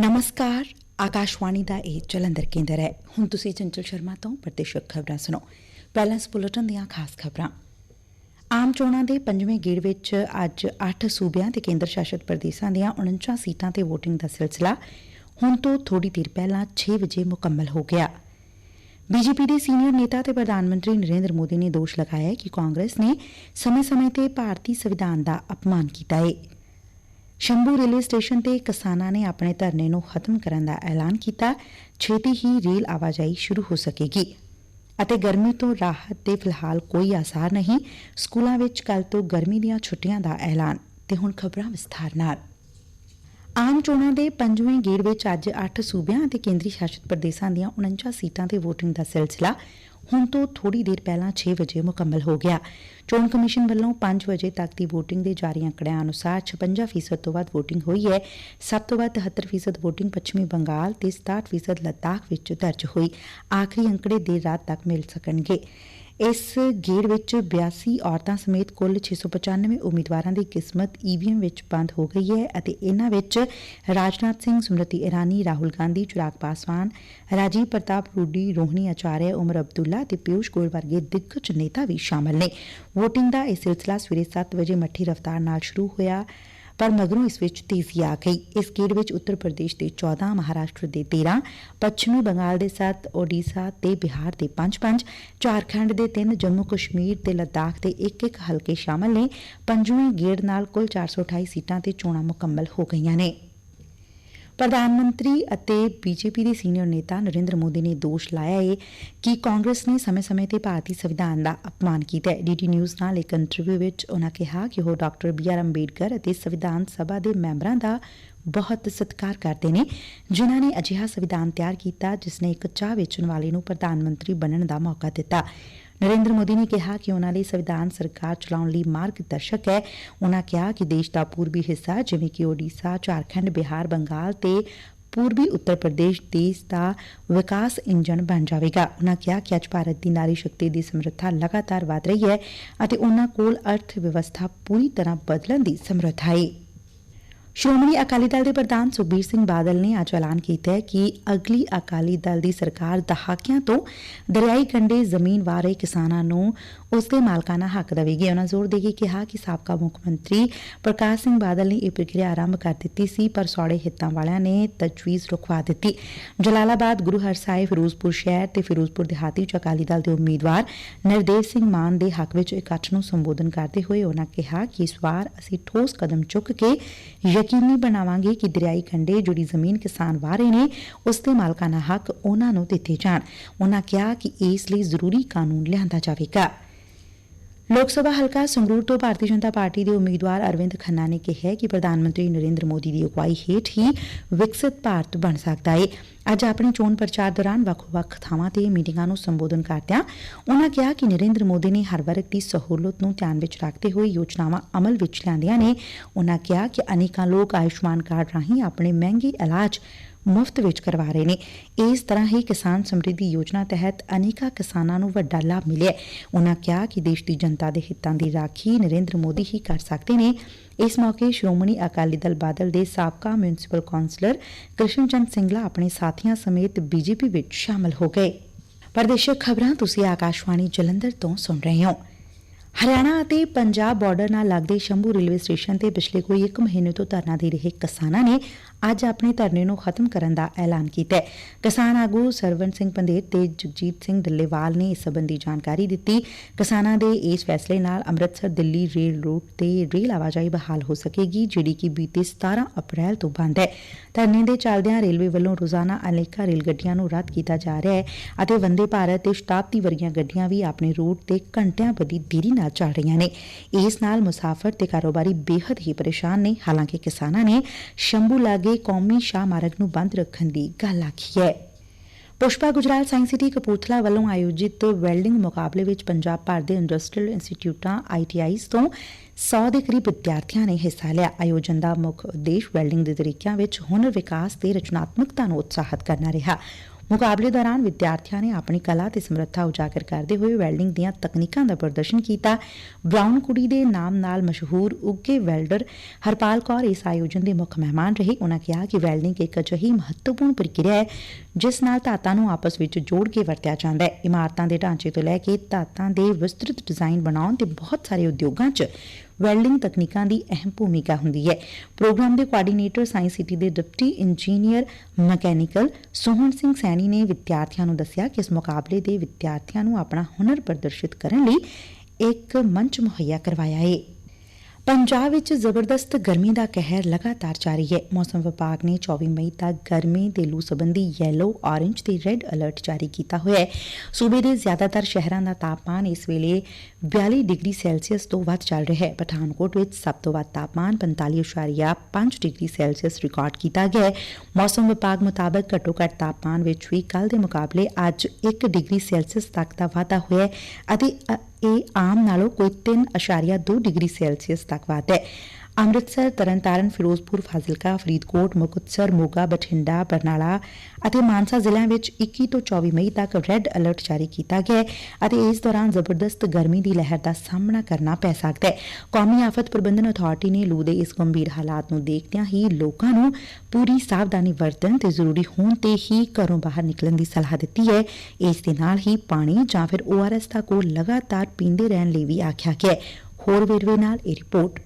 ਨਮਸਕਾਰ ਆਕਾਸ਼ਵਾਣੀ ਦਾ ਇਹ ਜਲੰਧਰ ਕੇਂਦਰ ਹੈ ਹੁਣ ਤੁਸੀਂ ਚੰਚਲ ਸ਼ਰਮਾ ਤੋਂ ਪ੍ਰਤੀਸ਼ਤ ਖਬਰਾਂ ਸੁਣੋ ਪਹਿਲਾਂ ਇਸ ਬੁਲੇਟਿਨ ਦੀਆਂ ਖਾਸ ਖਬਰਾਂ ਆਮ ਚੋਣਾਂ ਦੇ ਪੰਜਵੇਂ ਗੇੜ ਵਿੱਚ ਅੱਜ 8 ਸੂਬਿਆਂ ਤੇ ਕੇਂਦਰ ਸ਼ਾਸਤ ਪ੍ਰਦੇਸ਼ਾਂ ਦੀਆਂ 49 ਸੀਟਾਂ ਤੇ VOTING ਦਾ ਸਿਲਸਿਲਾ ਹੁਣ ਤੋਂ ਥੋੜੀ ਦੇਰ ਪਹਿਲਾਂ 6 ਵਜੇ ਮੁਕੰਮਲ ਹੋ ਗਿਆ ਬੀਜੇਪੀ ਦੇ ਸੀਨੀਅਰ ਨੇਤਾ ਤੇ ਪ੍ਰਧਾਨ ਮੰਤਰੀ ਨਰੇਂਦਰ ਮੋਦੀ ਨੇ ਦੋਸ਼ ਲਗਾਇਆ ਕਿ ਕਾਂਗਰਸ ਨੇ ਸਮੇਂ-ਸਮੇਂ ਤੇ ਭਾਰਤੀ ਸੰਵਿਧਾਨ ਦਾ ਅਪਮਾਨ ਕੀਤਾ ਏ। ਸ਼ੰਭੂ ਰੇਲਵੇ ਸਟੇਸ਼ਨ ਤੇ ਕਿਸਾਨਾਂ ਨੇ ਆਪਣੇ ਧਰਨੇ ਨੂੰ ਖਤਮ ਕਰਨ ਦਾ ਐਲਾਨ ਕੀਤਾ। ਛੇਤੀ ਹੀ ਰੇਲ ਆਵਾਜਾਈ ਸ਼ੁਰੂ ਹੋ ਸਕੇਗੀ। ਅਤੇ ਗਰਮੀ ਤੋਂ ਰਾਹਤ ਦੇ ਫਿਲਹਾਲ ਕੋਈ ਆਸਾਰ ਨਹੀਂ। ਸਕੂਲਾਂ ਵਿੱਚ ਕੱਲ ਤੋਂ ਗਰਮੀ ਦੀਆਂ ਛੁੱਟੀਆਂ ਦਾ ਐਲਾਨ। ਤੇ ਹੁਣ ਖਬਰਾਂ ਵਿਸਥਾਰ ਨਾਲ। ਆਮ ਚੋਣਾਂ ਦੇ ਪੰਜਵੇਂ ਗੇੜ ਵਿੱਚ ਅੱਜ 8 ਸੁਬਿਆਂ ਅਤੇ ਕੇਂਦਰੀ ਸ਼ਾਸਿਤ ਪ੍ਰਦੇਸ਼ਾਂ ਦੀਆਂ 49 ਸੀਟਾਂ ਤੇ ਵੋਟਿੰਗ ਦਾ ਸਿਲਸਿਲਾ ਹੁਣ ਤੋਂ ਥੋੜੀ ਦੇਰ ਪਹਿਲਾਂ 6 ਵਜੇ ਮੁਕੰਮਲ ਹੋ ਗਿਆ। ਚੋਣ ਕਮਿਸ਼ਨ ਵੱਲੋਂ 5 ਵਜੇ ਤੱਕ ਦੀ ਵੋਟਿੰਗ ਦੇ ਜਾਰੀ ਅੰਕੜਿਆਂ ਅਨੁਸਾਰ 56% ਤੋਂ ਵੱਧ ਵੋਟਿੰਗ ਹੋਈ ਹੈ। ਸਭ ਤੋਂ ਵੱਧ 73% ਵੋਟਿੰਗ ਪੱਛਮੀ ਬੰਗਾਲ ਤੇ 67% ਲੱਦਾਖ ਵਿੱਚ ਦਰਜ ਹੋਈ। ਆਖਰੀ ਅੰਕੜੇ ਦੇਰ ਰਾਤ ਤੱਕ ਮਿਲ ਸਕਣਗੇ। ਇਸ ਗੇੜ ਵਿੱਚ 82 ਔਰਤਾਂ ਸਮੇਤ ਕੁੱਲ 695 ਉਮੀਦਵਾਰਾਂ ਦੀ ਕਿਸਮਤ ਈਵੀਐਮ ਵਿੱਚ ਬੰਦ ਹੋ ਗਈ ਹੈ ਅਤੇ ਇਨ੍ਹਾਂ ਵਿੱਚ ਰਾਜਨਾਥ ਸਿੰਘ, ਸਮ੍ਰਿਤੀ ਇਰਾਨੀ, ਰਾਹੁਲ ਗਾਂਧੀ, ਚਿਰਾਗ ਪਾਸਵਾਨ, ਰਾਜੀਵ ਪ੍ਰਤਾਪ ਰੂਡੀ, ਰੋਹਣੀ ਆਚਾਰਿਆ, ਉਮਰ ਅਬਦੁੱਲਾ ਤੇ ਪਿਊਸ਼ ਗੋਇਲ ਵਰਗੇ ਦਿੱਗਜ ਨੇਤਾ ਵੀ ਸ਼ਾਮਲ ਨੇ। VOTING ਦਾ ਇਹ ਸਿਲਸਿਲਾ ਸਵੇਰੇ 7 ਵਜੇ ਮੱਠੀ ਰਫ਼ਤਾਰ ਨਾਲ ਸ਼ੁਰੂ ਹੋਇਆ। ਪਰ ਮਗਰੋਂ ਇਸ ਵਿੱਚ ਤੇਜ਼ੀ ਆ ਗਈ। ਇਸ ਗੇੜ ਵਿੱਚ ਉੱਤਰ ਪ੍ਰਦੇਸ਼ ਦੇ 14 ਮਹਾਰਾਸ਼ਟਰ ਦੇ 13 ਪੱਛਮੀ ਬੰਗਾਲ ਦੇ 7 ਓਡੀਸ਼ਾ ਤੇ ਬਿਹਾਰ ਦੇ 5-5 ਝਾਰਖੰਡ ਦੇ 3 ਜੰਮੂ ਕਸ਼ਮੀਰ ਤੇ ਲੱਦਾਖ ਦੇ 1-1 ਹਲਕੇ ਸ਼ਾਮਲ ਨੇ। ਪੰਜਵੇਂ ਗੇੜ ਨਾਲ ਕੁੱਲ 428 ਸੀਟਾਂ ਤੇ ਚੋਣਾਂ ਮੁਕੰਮਲ ਹੋ ਗਈਆਂ ਨੇ। ਪ੍ਰਧਾਨ ਮੰਤਰੀ ਅਤੇ ਬੀਜੇਪੀ ਦੇ ਸੀਨੀਅਰ ਨੇਤਾ ਨਰਿੰਦਰ ਮੋਦੀ ਨੇ ਦੋਸ਼ ਲਾਇਆ ਏ ਕਿ ਕਾਂਗਰਸ ਨੇ ਸਮੇਂ-ਸਮੇਂ ਤੇ ਭਾਰਤੀ ਸੰਵਿਧਾਨ ਦਾ ਅਪਮਾਨ ਕੀਤਾ ਹੈ। ਡੀਡੀ ਨਿਊਜ਼ ਨਾਲ ਇੱਕ ਇੰਟਰਵਿਊ ਵਿੱਚ ਉਨ੍ਹਾਂ ਕਿਹਾ ਕਿ ਉਹ ਡਾਕਟਰ ਬੀ ਆਰ ਅੰਬੇਡਕਰ ਅਤੇ ਸੰਵਿਧਾਨ ਸਭਾ ਦੇ ਮੈਂਬਰਾਂ ਦਾ ਬਹੁਤ ਸਤਿਕਾਰ ਕਰਦੇ ਨੇ, ਜਿਨ੍ਹਾਂ ਨੇ ਅਜਿਹਾ ਸੰਵਿਧਾਨ ਤਿਆਰ ਕੀਤਾ ਜਿਸ ਨੇ ਇੱਕ ਚਾਹ ਵੇਚਣ ਵਾਲੇ ਨੂੰ ਪ੍ਰਧਾਨ ਮੰਤਰੀ ਬਣਨ ਦਾ ਮੌਕਾ ਦਿੱਤਾ। ਨਰੇਂਦਰ ਮੋਦੀ ਨੇ ਕਿਹਾ ਕਿ ਉਨ੍ਹਾਂ ਲਈ ਸੰਵਿਧਾਨ ਸਰਕਾਰ ਚਲਾਉਣ ਲਈ ਮਾਰਗ ਦਰਸ਼ਕ ਹੈ। ਉਨ੍ਹਾਂ ਕਿਹਾ ਕਿ ਦੇਸ਼ ਦਾ ਪੂਰਬੀ ਹਿੱਸਾ ਜਿਵੇਂ ਕਿ ਓਡੀਸ਼ਾ, ਝਾਰਖੰਡ, ਬਿਹਾਰ, ਬੰਗਾਲ ਤੇ ਪੂਰਬੀ ਉੱਤਰ ਪ੍ਰਦੇਸ਼ ਦੇਸ਼ ਦਾ ਵਿਕਾਸ ਇੰਜਣ ਬਣ ਜਾਵੇਗਾ। ਉਨ੍ਹਾਂ ਕਿਹਾ ਕਿ ਅੱਜ ਭਾਰਤ ਦੀ ਨਾਰੀ ਸ਼ਕਤੀ ਦੀ ਸਮਰੱਥਾ ਲਗਾਤਾਰ ਵਧ ਰਹੀ ਹੈ ਅਤੇ ਉਨ੍ਹਾਂ ਕੋਲ ਅਰਥ ਵਿਵਸਥਾ ਪੂਰੀ ਤਰ੍ਹਾਂ ਬਦਲਣ ਦੀ ਸਮਰੱਥਾ ਏ। ਸ਼੍ਰੋਮਣੀ ਅਕਾਲੀ ਦਲ ਦੇ ਪ੍ਰਧਾਨ ਸੁਖਬੀਰ ਸਿੰਘ ਬਾਦਲ ਨੇ ਅੱਜ ਐਲਾਨ ਕੀਤਾ ਕਿ ਅਗਲੀ ਅਕਾਲੀ ਦਲ ਦੀ ਸਰਕਾਰ ਦਹਾਕਿਆਂ ਤੋਂ ਦਰਿਆਈ ਕੰਢੇ ਜ਼ਮੀਨ ਵਾਰੇ ਕਿਸਾਨਾਂ ਨੂੰ ਉਸ ਦੇ ਮਾਲਕਾਨਾ ਹੱਕ ਦੇਵੇਗੀ। ਉਹਨਾਂ ਜ਼ੋਰ ਦੇ ਕੇ ਕਿਹਾ ਕਿ ਸਾਬਕਾ ਮੁੱਖ ਮੰਤਰੀ ਪ੍ਰਕਾਸ਼ ਸਿੰਘ ਬਾਦਲ ਨੇ ਇਹ ਪ੍ਰਕਿਰਿਆ ਆਰੰਭ ਕਰ ਦਿੱਤੀ ਸੀ, ਪਰ ਸੌੜੇ ਹਿੱਤਾਂ ਵਾਲਿਆਂ ਨੇ ਤਜਵੀਜ਼ ਰੁਕਵਾ ਦਿੱਤੀ। ਜਲਾਲਾਬਾਦ, ਗੁਰੂ ਹਰਸਾਏ ਫਿਰੋਜ਼ਪੁਰ ਸ਼ਹਿਰ ਤੇ ਫਿਰੋਜ਼ਪੁਰ ਦਿਹਾਤੀ ਚ ਅਕਾਲੀ ਦਲ ਦੇ ਉਮੀਦਵਾਰ ਨਰਦੇਵ ਸਿੰਘ ਮਾਨ ਦੇ ਹੱਕ ਵਿੱਚ ਇਕੱਠ ਨੂੰ ਸੰਬੋਧਨ ਕਰਦੇ ਹੋਏ ਉਹਨਾਂ ਕਿਹਾ ਕਿ ਇਸ ਵਾਰ ਅਸੀਂ ਠੋਸ ਕਦਮ ਚੁੱਕ ਕੇ ਯਕੀਨੀ ਬਣਾਵਾਂਗੇ ਕਿ ਦਰਿਆਈ ਕੰਢੇ ਜਿਹੜੀ ਜ਼ਮੀਨ ਕਿਸਾਨ ਵਾਹ ਰਹੇ ਨੇ, ਉਸ ਦੇ ਮਾਲਕਾਨਾ ਹੱਕ ਉਹਨਾਂ ਨੂੰ ਦਿੱਤੇ ਜਾਣ। ਉਹਨਾਂ ਕਿਹਾ ਕਿ ਇਸ ਲਈ ਜ਼ਰੂਰੀ ਕਾਨੂੰਨ ਲਿਆਂਦਾ ਜਾਵੇਗਾ। ਲੋਕ ਸਭਾ ਹਲਕਾ ਸੰਗਰੂਰ ਤੋਂ ਭਾਰਤੀ ਜਨਤਾ ਪਾਰਟੀ ਦੇ ਉਮੀਦਵਾਰ ਅਰਵਿੰਦ ਖੰਨਾ ਨੇ ਕਿਹਾ ਕਿ ਪ੍ਰਧਾਨ ਮੰਤਰੀ ਨਰਿੰਦਰ ਮੋਦੀ ਦੀ ਅਗਵਾਈ ਹੇਠ ਹੀ ਵਿਕਸਿਤ ਭਾਰਤ ਬਣ ਸਕਦਾ ਹੈ ਅੱਜ ਆਪਣੇ ਚੋਣ ਪ੍ਰਚਾਰ ਦੌਰਾਨ ਵੱਖ-ਵੱਖ ਬਾਵਾਂ ਤੇ ਮੀਟਿੰਗਾਂ ਨੂੰ ਸੰਬੋਧਨ ਕਰਦਿਆਂ ਉਨੂਾਂ ਕਿਹਾ ਕਿ ਨਰੇਂਦਰ ਮੋਦੀ ਨੇ ਹਰ ਵਰਗ ਦੀ ਸਹੁਲਤ ਨੂੰ ਧਿਆਨ ਵਿਚ ਰੱਖਦੇ ਹੋਏ ਯੋਜਨਾਵਾਂ ਅਮਲ ਵਿਚ ਲਿਆਂਦੀਆਂ ਨੇ। ਉਹਨਾਂ ਕਿਹਾ ਕਿ ਅਨੇਕਾਂ ਲੋਕ ਆਯੁਸ਼ਮਾਨ ਕਾਰਡ ਰਾਹੀਂ ਆਪਣੇ ਮਹਿੰਗੇ ਇਲਾਜ ਮੁਫਤ ਵਿੱਚ ਕਰਵਾ ਰਹੇ ਨੇ। ਇਸ ਤਰ੍ਹਾਂ ਹੀ ਕਿਸਾਨ ਸਮਰਿੱਧੀ ਯੋਜਨਾ ਤਹਿਤ ਅਨੇਕਾਂ ਕਿਸਾਨਾਂ ਨੂੰ ਵੱਡਾ ਲਾਭ ਮਿਲਿਆ ਉਹਨਾਂ ਕਿਹਾ ਕਿ ਦੇਸ਼ ਦੀ ਜਨਤਾ ਦੇ ਹਿੱਤਾਂ ਦੀ ਰਾਖੀ ਨਰਿੰਦਰ ਮੋਦੀ ਹੀ ਕਰ ਸਕਦੇ ਨੇ। ਇਸ ਮੌਕੇ ਸ਼੍ਰੋਮਣੀ ਅਕਾਲੀ ਦਲ ਬਾਦਲ ਦੇ ਸਾਬਕਾ ਮਿਊਨਿਸਪਲ ਕੌਂਸਲਰ ਕ੍ਰਿਸ਼ਨ ਚੰਦ ਸਿੰਗਲਾ ਆਪਣੇ ਸਾਥੀਆਂ ਸਮੇਤ ਬੀਜੇਪੀ ਵਿੱਚ ਸ਼ਾਮਲ ਹੋ ਗਏ। ਪਰਦੇਸ਼ਕ ਖਬਰਾਂ ਤੁਸੀਂ ਆਕਾਸ਼ਵਾਣੀ ਜਲੰਧਰ ਤੋਂ ਸੁਣ ਰਹੇ ਹੋ। ਹਰਿਆਣਾ ਅਤੇ ਪੰਜਾਬ ਬਾਰਡਰ ਨਾਲ ਲੱਗਦੇ ਸ਼ੰਭੂ ਰੇਲਵੇ ਸਟੇਸ਼ਨ ਤੇ ਪਿਛਲੇ ਕੋਈ 1 ਮਹੀਨੇ ਤੋਂ ਧਰਨਾ ਦੇ ਰਹੇ ਕਿਸਾਨਾਂ ਨੇ ਅੱਜ ਆਪਣੇ ਧਰਨੇ ਨੂੰ ਖਤਮ ਕਰਨ ਦਾ ਐਲਾਨ ਕੀਤਾ ਹੈ। ਕਿਸਾਨ ਆਗੂ ਸਰਵਨ ਸਿੰਘ ਪੰਦੇਰ ਤੇ ਜਗਜੀਤ ਸਿੰਘ ਡੱਲੇਵਾਲ ਨੇ ਇਸ ਸੰਬੰਧੀ ਜਾਣਕਾਰੀ ਦਿੱਤੀ। ਕਿਸਾਨਾਂ ਦੇ ਇਸ ਫੈਸਲੇ ਨਾਲ ਅੰਮ੍ਰਿਤਸਰ, ਦਿੱਲੀ ਰੇਲ ਰੂਟ ਤੇ ਰੇਲ ਆਵਾਜਾਈ ਬਹਾਲ ਹੋ ਸਕੇਗੀ, ਜਿਹੜੀ ਕਿ ਬੀਤੇ 17 ਅਪ੍ਰੈਲ ਤੋਂ ਬੰਦ ਹੈ। ਧਰਨੇ ਦੇ ਚੱਲਦਿਆਂ ਰੇਲਵੇ ਵੱਲੋਂ ਰੋਜ਼ਾਨਾ ਅਨੇਕਾਂ ਰੇਲ ਗੱਡੀਆਂ ਨੂੰ ਰੱਦ ਕੀਤਾ ਜਾ ਰਿਹਾ ਹੈ ਅਤੇ ਵੰਦੇ ਭਾਰਤ ਤੇ ਸ਼ਤਾਬਦੀ ਵਰਗੀਆਂ ਗੱਡੀਆਂ ਵੀ ਆਪਣੇ ਰੂਟ ਤੇ ਘੰਟਿਆਂ ਬੱਧੀ ਦੇਰੀ ਨਾਲ ਚੱਲ ਰਹੀਆਂ ਨੇ। ਇਸ ਨਾਲ ਮੁਸਾਫਰ ਤੇ ਕਾਰੋਬਾਰੀ ਬੇਹੱਦ ਹੀ ਪਰੇਸ਼ਾਨ ਨੇ। ਹਾਲਾਂਕਿ ਕਿਸਾਨਾਂ ਨੇ ਸ਼ੰਭੂ ਲਾਗੇ ਕੌਮੀ ਸ਼ਾਹ ਮਾਰਗ ਨੂੰ ਬੰਦ ਰੱਖਣ ਦੀ ਗੱਲ ਆਖੀ ਹੈ। ਪੁਸ਼ਪਾ ਗੁਜਰਾਲ ਸਾਇੰਸ ਸਿਟੀ ਕਪੂਰਥਲਾ ਵੱਲੋਂ ਆਯੋਜਿਤ ਵੈਲਡਿੰਗ ਮੁਕਾਬਲੇ ਵਿੱਚ ਪੰਜਾਬ ਭਰ ਦੇ ਇੰਡਸਟਰੀਅਲ ਇੰਸਟੀਚਿਊਟਾਂ ਆਈਟੀਆਈਜ਼ ਤੋਂ 100 ਦੇ ਕਰੀਬ ਵਿਦਿਆਰਥੀਆਂ ਨੇ ਹਿੱਸਾ ਲਿਆ। ਆਯੋਜਨ ਦਾ ਮੁੱਖ ਉਦੇਸ਼ ਵੈਲਡਿੰਗ ਦੇ ਤਰੀਕਿਆਂ ਵਿੱਚ ਹੁਨਰ ਵਿਕਾਸ ਤੇ ਰਚਨਾਤਮਕਤਾ ਨੂੰ ਉਤਸ਼ਾਹਿਤ ਕਰਨਾ ਰਿਹਾ। ਮੁਕਾਬਲੇ ਦੌਰਾਨ ਵਿਦਿਆਰਥੀਆਂ ਨੇ ਆਪਣੀ ਕਲਾ ਤੇ ਸਮਰੱਥਾ ਉਜਾਗਰ ਕਰਦੇ ਹੋਏ ਵੈਲਡਿੰਗ ਦੀਆਂ ਤਕਨੀਕਾਂ ਦਾ ਪ੍ਰਦਰਸ਼ਨ ਕੀਤਾ। ਬ੍ਰਾਊਨ ਕੁੜੀ ਦੇ ਨਾਮ ਨਾਲ ਮਸ਼ਹੂਰ ਉੱਗੇ ਵੈਲਡਰ ਹਰਪਾਲ ਕੌਰ ਇਸ ਆਯੋਜਨ ਦੇ ਮੁੱਖ ਮਹਿਮਾਨ ਰਹੇ। ਉਹਨਾਂ ਕਿਹਾ ਕਿ ਵੈਲਡਿੰਗ ਇੱਕ ਅਜਿਹੀ ਮਹੱਤਵਪੂਰਨ ਪ੍ਰਕਿਰਿਆ ਹੈ, ਜਿਸ ਨਾਲ ਧਾਤਾਂ ਨੂੰ ਆਪਸ ਵਿੱਚ ਜੋੜ ਕੇ ਵਰਤਿਆ ਜਾਂਦਾ ਹੈ। ਇਮਾਰਤਾਂ ਦੇ ਢਾਂਚੇ ਤੋਂ ਲੈ ਕੇ ਧਾਤਾਂ ਦੇ ਵਿਸਤ੍ਰਿਤ ਡਿਜ਼ਾਈਨ ਬਣਾਉਣ ਤੇ ਬਹੁਤ ਸਾਰੇ ਉਦਯੋਗਾਂ 'ਚ ਵੈਲਡਿੰਗ ਤਕਨੀਕਾਂ ਦੀ ਅਹਿਮ ਭੂਮਿਕਾ ਹੁੰਦੀ ਹੈ। ਪ੍ਰੋਗਰਾਮ ਦੇ ਕੋਆਰਡੀਨੇਟਰ ਸਾਇੰਸ ਸਿਟੀ ਦੇ deputy engineer mechanical Sohan Singh Saini ਨੇ ਵਿਦਿਆਰਥੀਆਂ ਨੂੰ ਦੱਸਿਆ ਕਿ ਇਸ ਮੁਕਾਬਲੇ ਦੇ ਵਿਦਿਆਰਥੀਆਂ ਨੂੰ ਆਪਣਾ ਹੁਨਰ ਪ੍ਰਦਰਸ਼ਿਤ ਕਰਨ ਲਈ ਇੱਕ ਮੰਚ ਮੁਹੱਈਆ ਕਰਵਾਇਆ ਹੈ ਪੰਜਾਬ ਵਿੱਚ ਜ਼ਬਰਦਸਤ ਗਰਮੀ ਦਾ ਕਹਿਰ ਲਗਾਤਾਰ ਜਾਰੀ ਹੈ। ਮੌਸਮ ਵਿਭਾਗ ਨੇ 24 ਮਈ ਤੱਕ ਗਰਮੀ ਤੇ ਲੂ ਸੰਬੰਧੀ ਯੈਲੋ, ਔਰੇਂਜ ਤੇ ਰੈੱਡ ਅਲਰਟ ਜਾਰੀ ਕੀਤਾ ਹੋਇਆ ਹੈ। ਸੂਬੇ ਦੇ ਜ਼ਿਆਦਾਤਰ ਸ਼ਹਿਰਾਂ ਦਾ ਤਾਪਮਾਨ ਇਸ ਵੇਲੇ 42 ਡਿਗਰੀ ਸੈਲਸੀਅਸ ਤੋਂ ਵੱਧ ਚੱਲ ਰਿਹਾ ਹੈ। ਪਠਾਨਕੋਟ ਵਿੱਚ ਸਭ ਤੋਂ ਵੱਧ ਤਾਪਮਾਨ 45.5 ਡਿਗਰੀ ਸੈਲਸੀਅਸ ਰਿਕਾਰਡ ਕੀਤਾ ਗਿਆ ਹੈ। ਮੌਸਮ ਵਿਭਾਗ ਮੁਤਾਬਕ ਘੱਟੋ ਘੱਟ ਤਾਪਮਾਨ ਵਿੱਚ ਵੀ ਕੱਲ ਦੇ ਮੁਕਾਬਲੇ ਅੱਜ 1 ਡਿਗਰੀ ਸੈਲਸੀਅਸ ਤੱਕ ਦਾ ਵਾਧਾ ਹੋਇਆ ਹੈ ਅਤੇ ਇਹ ਆਮ ਨਾਲੋਂ ਕੋਈ 3.2 ਡਿਗਰੀ ਸੈਲਸੀਅਸ ਤੱਕ ਵੱਧ ਹੈ। ਅੰਮ੍ਰਿਤਸਰ, ਤਰਨਤਾਰਨ, ਫਿਰੋਜ਼ਪੁਰ, ਫਾਜ਼ਿਲਕਾ, ਫਰੀਦਕੋਟ, ਮੁਕਤਸਰ, ਮੋਗਾ, ਬਠਿੰਡਾ, ਬਰਨਾਲਾ ਅਤੇ ਮਾਨਸਾ ਜ਼ਿਲ੍ਹਿਆਂ ਵਿੱਚ 21 ਤੋਂ 24 ਮਈ ਤੱਕ ਰੈੱਡ ਅਲਰਟ ਜਾਰੀ ਕੀਤਾ ਗਿਆ ਹੈ ਅਤੇ ਇਸ ਦੌਰਾਨ ਜ਼ਬਰਦਸਤ ਗਰਮੀ ਦੀ ਲਹਿਰ ਦਾ ਸਾਹਮਣਾ ਕਰਨਾ ਪੈ ਸਕਦਾ ਹੈ। ਕੌਮੀ ਆਫਤ ਪ੍ਰਬੰਧਨ ਅਥਾਰਟੀ ਨੇ ਲੂ ਦੇ ਇਸ ਗੰਭੀਰ ਹਾਲਾਤ ਨੂੰ ਦੇਖਦਿਆਂ ਹੀ ਲੋਕਾਂ ਨੂੰ ਪੂਰੀ ਸਾਵਧਾਨੀ ਵਰਤਣ ਤੇ ਜ਼ਰੂਰੀ ਹੋਣ ਤੇ ਹੀ ਘਰੋਂ ਬਾਹਰ ਨਿਕਲਣ ਦੀ ਸਲਾਹ ਦਿੱਤੀ ਹੈ। ਇਸ ਦੇ ਨਾਲ ਹੀ ਪਾਣੀ ਜਾਂ ਫਿਰ ORS ਦਾ ਕੋਲ ਲਗਾਤਾਰ ਪੀਂਦੇ ਰਹਿਣ ਲਈ ਵੀ ਆਖਿਆ ਗਿਆ ਹੈ। ਹੋਰ ਵੇਰਵੇ ਨਾਲ ਇਹ ਰਿਪੋਰਟ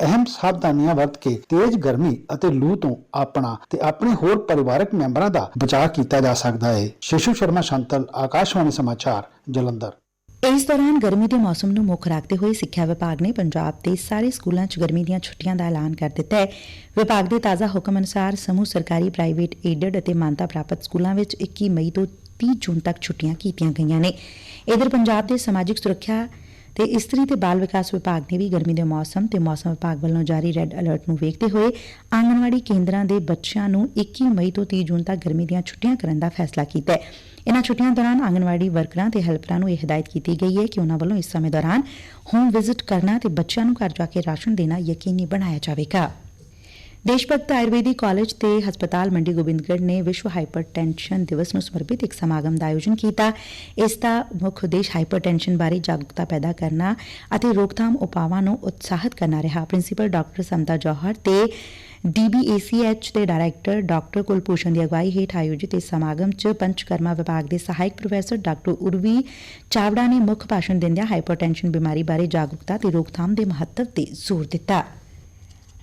ਅਹਿਮ ਸਾਵਧਾਨੀਆਂ ਵਰਤ ਕੇ ਤੇਜ਼ ਗਰਮੀ ਅਤੇ ਲੂ ਤੋਂ ਆਪਣਾ ਤੇ ਆਪਣੇ ਹੋਰ ਪਰਿਵਾਰਕ ਮੈਂਬਰਾਂ ਦਾ ਬਚਾਅ ਕੀਤਾ ਜਾ ਸਕਦਾ ਹੈ ਸ਼ਿਸ਼ੂ ਸ਼ਰਮਾ, ਸ਼ੰਤਲ, ਆਕਾਸ਼ਵਾਣੀ ਸਮਾਚਾਰ, ਜਲੰਧਰ। ਇਸ ਦੌਰਾਨ ਗਰਮੀ ਦੇ ਮੌਸਮ ਨੂੰ ਮੁੱਖ ਰੱਖਦੇ ਹੋਏ ਸਿੱਖਿਆ ਵਿਭਾਗ ਨੇ ਪੰਜਾਬ ਦੇ ਸਾਰੇ ਸਕੂਲਾਂ 'ਚ ਗਰਮੀ ਦੀਆਂ ਛੁੱਟੀਆਂ ਦਾ ਐਲਾਨ ਕਰ ਦਿੱਤਾ ਹੈ। ਵਿਭਾਗ ਦੇ ਤਾਜ਼ਾ ਹੁਕਮ ਅਨੁਸਾਰ ਸਮੂਹ ਸਰਕਾਰੀ ਪ੍ਰਾਈਵੇਟ ਏਡਡ ਅਤੇ ਮਾਨਤਾ ਪ੍ਰਾਪਤ ਸਕੂਲਾਂ ਵਿੱਚ 21 ਮਈ ਤੋਂ 30 ਜੂਨ ਤੱਕ ਛੁੱਟੀਆਂ ਕੀਤੀਆਂ ਗਈਆਂ ਨੇ। ਇਧਰ ਪੰਜਾਬ ਦੇ ਸਮਾਜਿਕ ਸੁਰੱਖਿਆ ਤੇ ਇਸਤਰੀ ਤੇ ਬਾਲ ਵਿਕਾਸ ਵਿਭਾਗ ਨੇ ਵੀ ਗਰਮੀ ਦੇ ਮੌਸਮ ਤੇ ਮੌਸਮ ਵਿਭਾਗ ਵੱਲੋਂ ਜਾਰੀ ਰੈੱਡ ਅਲਰਟ ਨੂੰ ਵੇਖਦੇ ਹੋਏ ਆਂਗਣਵਾੜੀ ਕੇਂਦਰਾਂ ਦੇ ਬੱਚਿਆਂ ਨੂੰ 21 ਮਈ ਤੋਂ 30 ਜੂਨ ਤੱਕ ਗਰਮੀ ਦੀਆਂ ਛੁੱਟੀਆਂ ਕਰਨ ਦਾ ਫੈਸਲਾ ਕੀਤਾ ਹੈ। ਇਨ੍ਹਾਂ ਛੁੱਟੀਆਂ ਦੌਰਾਨ ਆਂਗਣਵਾੜੀ ਵਰਕਰਾਂ ਤੇ ਹੈਲਪਰਾਂ ਨੂੰ ਇਹ ਹਦਾਇਤ ਕੀਤੀ ਗਈ ਹੈ ਕਿ ਉਹਨਾਂ ਵੱਲੋਂ ਇਸ ਸਮੇਂ ਦੌਰਾਨ ਹੋਮ ਵਿਜ਼ਿਟ ਕਰਨਾ ਤੇ ਬੱਚਿਆਂ ਨੂੰ ਘਰ ਜਾ ਕੇ ਰਾਸ਼ਨ ਦੇਣਾ ਯਕੀਨੀ ਬਣਾਇਆ ਜਾਵੇਗਾ। ਦੇਸ਼ ਭਗਤ ਆਯੁਰਵੈਦਿਕ ਕਾਲਜ ਤੇ ਹਸਪਤਾਲ ਮੰਡੀ ਗੋਬਿੰਦਗੜ ਨੇ ਵਿਸ਼ਵ ਹਾਈਪਰਟੈਂਸ਼ਨ ਦਿਵਸ ਨੂੰ ਸਮਰਪਿਤ ਇੱਕ ਸਮਾਗਮ ਦਾ ਆਯੋਜਨ ਕੀਤਾ। ਇਸ ਦਾ ਮੁੱਖ ਉਦੇਸ਼ ਹਾਈਪਰਟੈਂਸ਼ਨ ਬਾਰੇ ਜਾਗਰੂਕਤਾ ਪੈਦਾ ਕਰਨਾ ਅਤੇ ਰੋਕਥਾਮ ਉਪਾਵਾਂ ਨੂੰ ਉਤਸ਼ਾਹਿਤ ਕਰਨਾ ਰਿਹਾ। ਪ੍ਰਿੰਸੀਪਲ ਡਾਕਟਰ ਸਮਤਾ ਜੌਹਰ ਤੇ ਡੀਬੀਏਸੀਐਚ ਦੇ ਡਾਇਰੈਕਟਰ ਡਾਕਟਰ ਕੁਲਭੂਸ਼ਣ ਦੀ ਅਗਵਾਈ ਹੇਠ ਆਯੋਜਿਤ ਇਸ ਸਮਾਗਮ 'ਚ ਪੰਚਕਰਮਾ ਵਿਭਾਗ ਦੇ ਸਹਾਇਕ ਪ੍ਰੋਫੈਸਰ ਡਾਕਟਰ ਉਰਵੀ ਚਾਵੜਾ ਨੇ ਮੁੱਖ ਭਾਸ਼ਣ ਦਿੰਦਿਆਂ ਹਾਈਪਰਟੈਂਸ਼ਨ ਬਿਮਾਰੀ ਬਾਰੇ ਜਾਗਰੂਕਤਾ ਤੇ ਰੋਕਥਾਮ ਦੇ ਮਹੱਤਵ ਤੇ ਜ਼ੋਰ ਦਿੱਤਾ।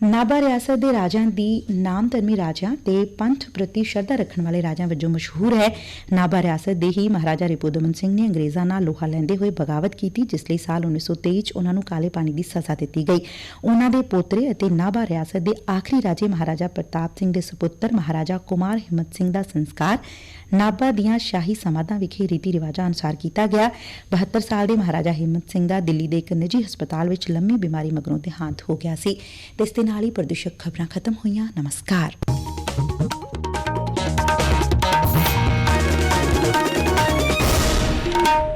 ਨਾਭਾ ਰਿਆਸਤ ਦੇ ਰਾਜਿਆਂ ਦੀ ਨਾਮ ਧਰਮੀ ਰਾਜਿਆਂ ਤੇ ਪੰਥ ਪ੍ਰਤੀ ਸ਼ਰਧਾ ਰੱਖਣ ਵਾਲੇ ਰਾਜਿਆਂ ਵਜੋਂ ਮਸ਼ਹੂਰ ਹੈ। ਨਾਭਾ ਰਿਆਸਤ ਦੇ ਹੀ ਮਹਾਰਾਜਾ ਰਿਪੂਦਮਨ ਸਿੰਘ ਨੇ ਅੰਗਰੇਜ਼ਾਂ ਨਾਲ ਲੋਹਾ ਲੈਂਦੇ ਹੋਏ ਬਗਾਵਤ ਕੀਤੀ, ਜਿਸ ਲਈ ਸਾਲ 1923 ਚ ਉਹਨਾਂ ਨੂੰ ਕਾਲੇ ਪਾਣੀ ਦੀ ਸਜ਼ਾ ਦਿੱਤੀ ਗਈ। ਉਹਨਾਂ ਦੇ ਪੋਤਰੇ ਅਤੇ ਨਾਭਾ ਰਿਆਸਤ ਦੇ ਆਖਰੀ ਰਾਜੇ ਮਹਾਰਾਜਾ ਪ੍ਰਤਾਪ ਸਿੰਘ ਦੇ ਸੁਪੁੱਤਰ ਮਹਾਰਾਜਾ ਕੁਮਾਰ ਹਿੰਮਤ ਸਿੰਘ ਦਾ ਸੰਸਕਾਰ ਨਾਭਾ ਦੀਆਂ ਸ਼ਾਹੀ ਸਮਾਧਾਂ ਵਿਖੇ ਰੀਤੀ ਰਿਵਾਜਾਂ ਅਨੁਸਾਰ ਕੀਤਾ ਗਿਆ। 72 ਸਾਲ ਦੇ ਮਹਾਰਾਜਾ ਹਿੰਮਤ ਸਿੰਘ ਦਾ ਦਿੱਲੀ ਦੇ ਇੱਕ ਨਿੱਜੀ ਹਸਪਤਾਲ ਵਿੱਚ ਲੰਮੀ ਬਿਮਾਰੀ ਮਗਰੋਂ ਦੇਹਾਂਤ ਹੋ ਗਿਆ ਸੀ। ਤੇ ਇਸ ਦੇ ਨਾਲ ਹੀ ਪ੍ਰਦੂਸ਼ਕ ਖਬਰਾਂ ਖਤਮ ਹੋਈਆਂ। ਨਮਸਕਾਰ।